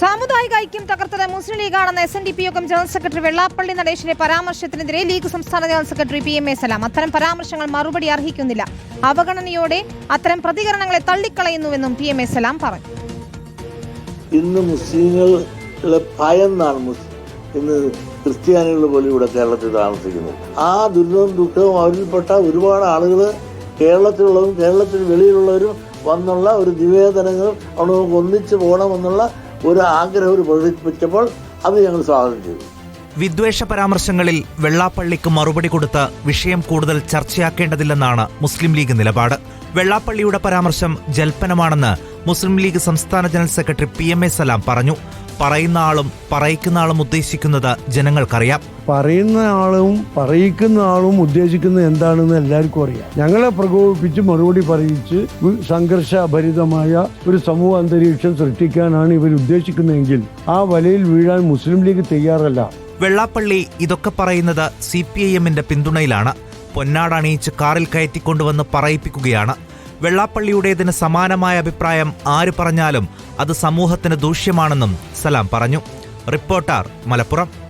സാമുദായിക ഐക്യം തകർത്തത് മുസ്ലിം ലീഗാണെന്ന് എസ് എൻ ഡി പി യോഗം ജനറൽ സെക്രട്ടറി വെള്ളാപ്പള്ളി നടേശന്റെ പരാമർശത്തിനെതിരെ ലീഗ് സംസ്ഥാന general secretary P M A Salam അത്തരം പരാമർശങ്ങൾ മറുപടി അർഹിക്കുന്നില്ല. അവഗണനയോടെ അത്തരം പ്രതികരണങ്ങളെ തള്ളിക്കളയുന്നുവെന്നും പി എം എ സലാം പറഞ്ഞു. ഇന്ന് മുസ്ലിങ്ങളെ ഭയന്നാണ് ഇന്ന് ക്രിസ്ത്യാനികൾ പോലും ഇവിടെ കേരളത്തിൽ താമസിക്കുന്നത് ആ ദുരിതവും ദുഃഖവും അവരിൽപ്പെട്ട ഒരുപാട് ആളുകൾ കേരളത്തിലുള്ളതും കേരളത്തിന് വെളിയിലുള്ളവരും വന്നുള്ള ഒരു നിവേദനങ്ങൾ അവിടെ നമുക്ക് ഒന്നിച്ച് പോകണമെന്നുള്ള ഒരു ആഗ്രഹം ഒരു പ്രകടിപ്പിച്ചപ്പോൾ അത് ഞങ്ങൾ സ്വാഗതം ചെയ്തു. വിദ്വേഷ പരാമർശങ്ങളിൽ വെള്ളാപ്പള്ളിക്ക് മറുപടി കൊടുത്ത് വിഷയം കൂടുതൽ ചർച്ചയാക്കേണ്ടതില്ലെന്നാണ് മുസ്ലിം ലീഗ് നിലപാട്. വെള്ളാപ്പള്ളിയുടെ പരാമർശം ജൽപ്പനമാണെന്ന് മുസ്ലിം ലീഗ് സംസ്ഥാന general secretary P M A Salam പറഞ്ഞു. പറയുന്ന ആളും പറയിക്കുന്ന ആളും ഉദ്ദേശിക്കുന്നത് ജനങ്ങൾക്കറിയാം. പറയുന്ന ആളും പറയിക്കുന്ന ആളും ഉദ്ദേശിക്കുന്നത് എന്താണെന്ന് എല്ലാവർക്കും അറിയാം. ഞങ്ങളെ പ്രകോപിപ്പിച്ച് മറുപടി പറയിച്ച് സംഘർഷഭരിതമായ ഒരു സമൂഹ അന്തരീക്ഷം സൃഷ്ടിക്കാനാണ് ഇവർ ഉദ്ദേശിക്കുന്നതെങ്കിൽ ആ വലയിൽ വീഴാൻ മുസ്ലിം ലീഗ് തയ്യാറല്ല. വെള്ളാപ്പള്ളി ഇതൊക്കെ പറയുന്നത് സി പി ഐ എമ്മിന്റെ പിന്തുണയിലാണ്. പൊന്നാടണിയിച്ച് കാറിൽ കയറ്റിക്കൊണ്ടുവന്ന് പറയിപ്പിക്കുകയാണ്. വെള്ളാപ്പള്ളിയുടേതിന് സമാനമായ അഭിപ്രായം ആര് പറഞ്ഞാലും അത് സമൂഹത്തിന് ദൂഷ്യമാണെന്നും സലാം പറഞ്ഞു. റിപ്പോർട്ടർ മലപ്പുറം.